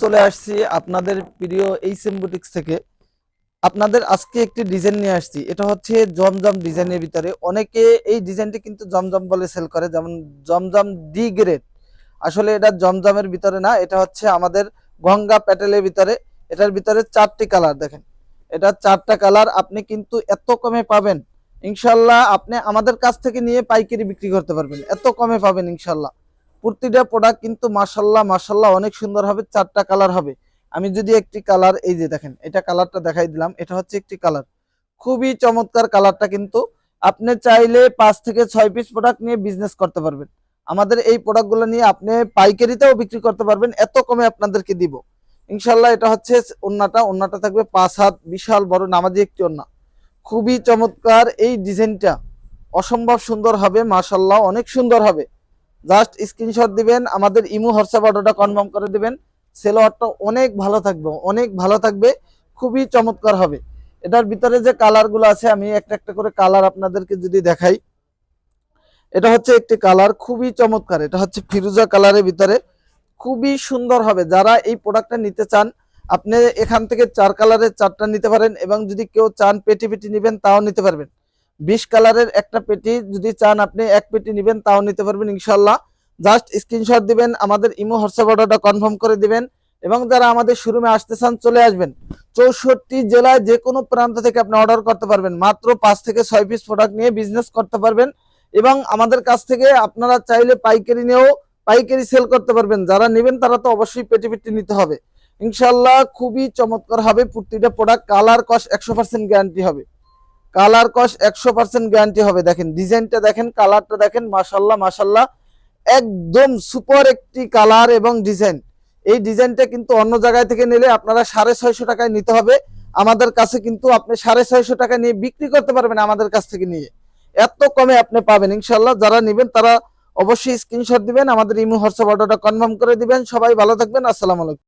চলে আসছি আপনাদের প্রিয় এই বুটিক্স থেকে। আপনাদের আজকে একটি ডিজাইন নিয়ে আসছি। এটা হচ্ছে জমজম ডিজাইনের ভিতরে। অনেকে এই ডিজাইনটি কিন্তু জমজম বলে সেল করে, যেমন জমজম ডি গ্রেড আসলে এটা জমজমের ভিতরে না, এটা হচ্ছে আমাদের গঙ্গা প্যাটেলের ভিতরে। এটার ভিতরে চারটি কালার দেখেন। এটা চারটা কালার আপনি কিন্তু এত কমে পাবেন। ইনশাল্লাহ আপনি আমাদের কাছ থেকে নিয়ে পাইকারি বিক্রি করতে পারবেন। এত কমে পাবেন ইনশাল্লাহ। প্রতিটা প্রোডাক্ট কিন্তু মাসাল্লাহ মাসাল্লাহ অনেক সুন্দর হবে, চারটা কালার হবে। আমি যদি একটি কালার এই যে দেখেন, এটা কালারটা দেখাই দিলাম, এটা হচ্ছে একটি কালার খুবই চমৎকার কালারটা কিন্তু আপনি চাইলে পাঁচ থেকে ছয় পিস প্রোডাক্ট নিয়ে বিজনেস করতে পারবেন। আমাদের এই প্রোডাক্টগুলো নিয়ে আপনি পাইকারিতেও বিক্রি করতে পারবেন, এত কমে আপনাদেরকে দিব। ইনশাল্লাহ এটা হচ্ছে ওন্নাটা ওন্নাটা থাকবে পাঁচ হাত, বিশাল বড়, নামাজি একটি ওন্না। খুবই চমৎকার এই ডিজাইনটা। অসম্ভব সুন্দর হবে মাশাল্লাহ অনেক সুন্দর হবে। জাস্ট স্ক্রিনশট দিবেন, আমাদের ইমো হোয়াটসঅ্যাপ অর্ডারটা কনফার্ম করে দিবেন। সেলোয়ারটা অনেক ভালো থাকবে, অনেক ভালো থাকবে, খুবই চমৎকার হবে। এটার ভিতরে যে কালারগুলো আছে, আমি একটা একটা করে কালার আপনাদেরকে যদি দেখাই। এটা হচ্ছে একটি কালার খুবই চমৎকার। এটা হচ্ছে ফিরুজা কালারের ভিতরে। খুবই সুন্দর হবে। যারা এই প্রোডাক্টটা নিতে চান, আপনি এখান থেকে চার কালারের চারটা নিতে পারেন এবং যদি কেউ চান পেটি পেটি নেবেন, তাও নিতে পারবেন। বিশ কালারের একটা পেটি, যদি চান আপনি এক পেটি নেবেন, তাও নিতে পারবেন ইনশাল্লাহ জাস্ট স্ক্রিনশট দিবেন, আমাদের ইমো, হোয়াটসঅ্যাপ অর্ডারটা কনফার্ম করে দিবেন এবং যারা আমাদের শোরুমে আসতে চান চলে আসবেন। চৌষট্টি জেলায় যে কোনো প্রান্ত থেকে আপনি অর্ডার করতে পারবেন। মাত্র পাঁচ থেকে ছয় পিস প্রোডাক্ট নিয়ে বিজনেস করতে পারবেন এবং আমাদের কাছ থেকে আপনারা চাইলে পাইকারি নিয়েও পাইকারি সেল করতে পারবেন। যারা নেবেন, তারা তো অবশ্যই পেটি পেটি নিতে হবে। ইনশাল্লাহ খুবই চমৎকার হবে প্রতিটা প্রোডাক্ট কালার কস একশো পার্সেন্ট গ্যারান্টি হবে। কালার কস একশো পার্সেন্ট গ্যারান্টি হবে। দেখেন, ডিজাইনটা দেখেন, কালারটা দেখেন মাসাল্লাহ মাসাল্লাহ একদম সুপার একটি কালার এবং ডিজাইন। এই ডিজাইনটা কিন্তু অন্য জায়গায় থেকে নিলে আপনারা সাড়ে ছয়শো টাকায় নিতে হবে। আমাদের কাছে কিন্তু আপনি সাড়ে ছয়শো টাকা নিয়ে বিক্রি করতে পারবেন আমাদের কাছ থেকে নিয়ে। এত কমে আপনি পাবেন ইনশাল্লাহ যারা নেবেন তারা অবশ্যই স্ক্রিনশট দিবেন, আমাদের ইমো, হোয়াটসঅ্যাপ, অর্ডারটা কনফার্ম করে দিবেন। সবাই ভালো থাকবেন, আসসালামু আলাইকুম।